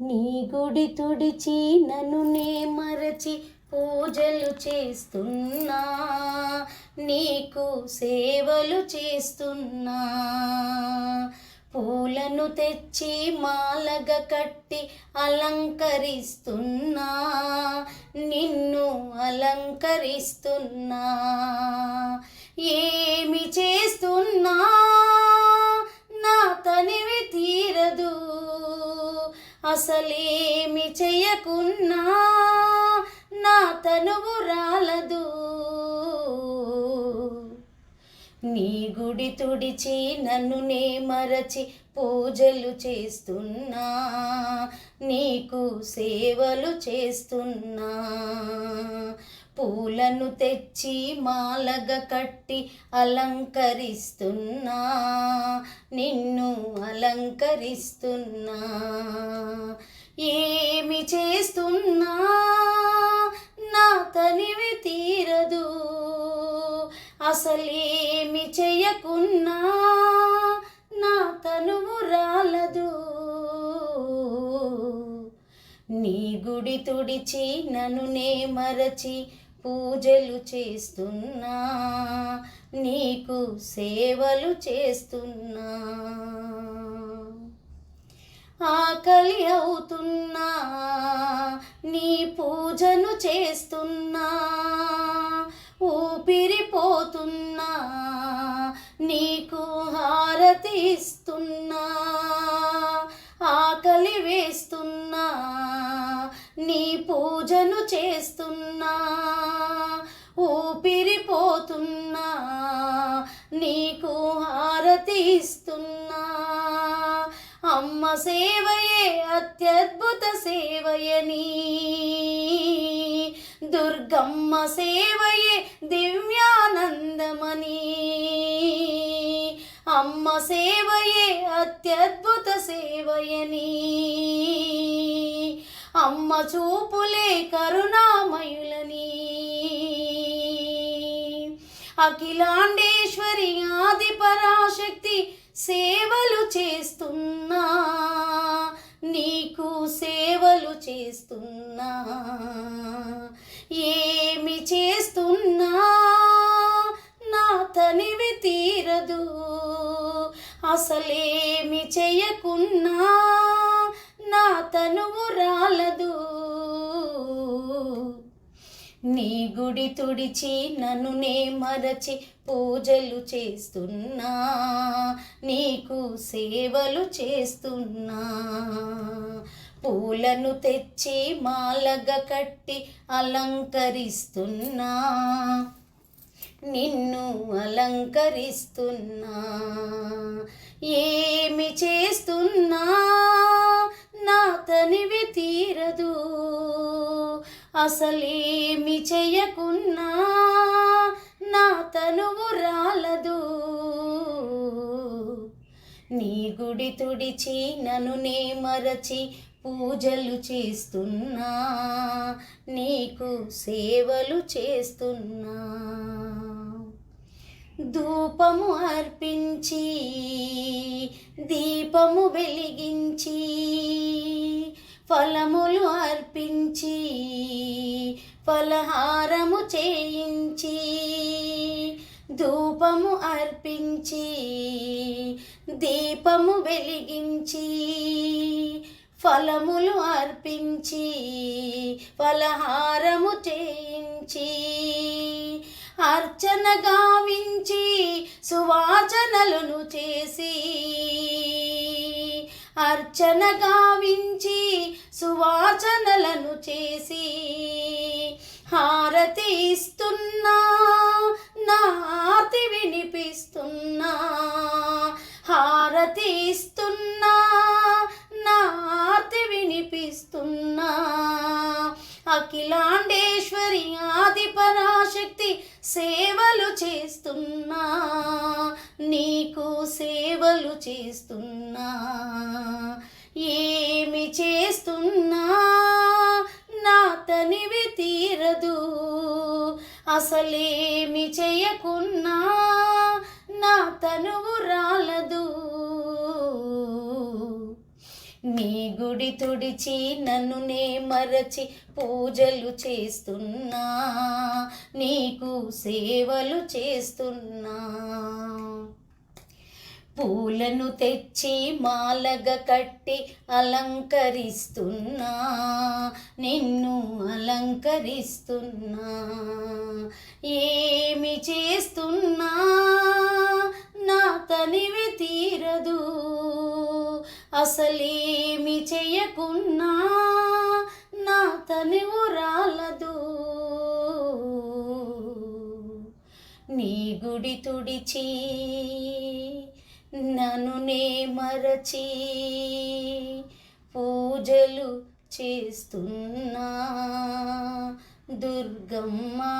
నీ గుడి తుడిచి నన్ను నే మరచి పూజలు చేస్తున్నా. నీకు సేవలు చేస్తున్నా. పూలను తెచ్చి మాలగ కట్టి అలంకరిస్తున్నా. నిన్ను అలంకరిస్తున్నా. అసలేమి చేయకున్నా నా తనువు రాలదు. నీ గుడి తుడిచి నన్ను నే మరచి పూజలు చేస్తున్నా నీకు సేవలు చేస్తున్నా. పూలను తెచ్చి మాలగ కట్టి అలంకరిస్తున్నా నిన్ను అలంకరిస్తున్నా. ఏమి చేస్తున్నా నా తనివి తీరదు. అసలేమి చేయకున్నా నా తనువు రాలదు. నీ గుడి తుడిచి నన్ను నే మరచి పూజలు చేస్తున్నా నీకు సేవలు చేస్తున్నా. ఆకలి అవుతున్నా నీ పూజను చేస్తున్నా. ఊపిరిపోతున్నా నీకు హారతి ఇస్తున్నా. ఆకలి వేస్తున్నా నీ పూజను చేస్తున్నా. ఊపిరిపోతున్నా నీకు హారతి ఇస్తున్నా అమ్మ సేవయే అత్యద్భుత సేవయని దుర్గమ్మ సేవయే దివ్యానందమని. అమ్మ సేవయే అత్యద్భుత సేవయని అమ్మ చూపులే కరుణామయులని అఖిలాండేశ్వరి ఆది పరాశక్తి సేవలు చేస్తున్నా. నీకు సేవలు చేస్తున్నా. ఏమి చేస్తున్నా? నా తనివి తీరదు. అసలేమి చేయకున్నా? నా తనువు రాలదు. నీ గుడి తుడిచి నన్ను నే మరచి పూజలు చేస్తున్నా నీకు సేవలు చేస్తున్నా. పూలను తెచ్చి మాలగ కట్టి అలంకరిస్తున్నా నిన్ను అలంకరిస్తున్నా. అసలేమి చెయ్యకున్నా నా తనువు రాలదు. నీ గుడి తుడిచి నన్ను నే మరచి పూజలు చేస్తున్నా నీకు సేవలు చేస్తున్నా. ధూపము అర్పించి దీపము వెలిగించి ఫలములు అర్పించి ఫలహారము చేయించి ధూపము అర్పించి దీపము వెలిగించి ఫలములు అర్పించి ఫలహారము చేయించి అర్చన గావించి సువాచనలను చేసి అర్చన గావించి సువాచనలను చేసి హారతి ఇస్తున్నా నాతి వినిపిస్తున్నా. హారతి ఇస్తున్నా నాతి వినిపిస్తున్నా. అఖిలాండేశ్వరి ఆది పరాశక్తి సేవలు చేస్తున్నా. సేవలు చేస్తున్నా. ఏమి చేస్తున్నా నా తనివి తీరదు. అసలేమి చేయకున్నా నా తనువు రాలదు. నీ గుడి తుడిచి నన్ను నే మరచి పూజలు చేస్తున్నా. నీకు సేవలు చేస్తున్నా. పూలను తెచ్చి మాలగ కట్టి అలంకరిస్తున్నా. నిన్ను అలంకరిస్తున్నా. ఏమి చేస్తున్నా? నా తనివి తీరదు. అసలేమి చేయకున్నా? నా తనివు రాలదు. నీ గుడి తుడిచి నను నే మరచి పూజలు చేస్తున్నా. దుర్గమ్మా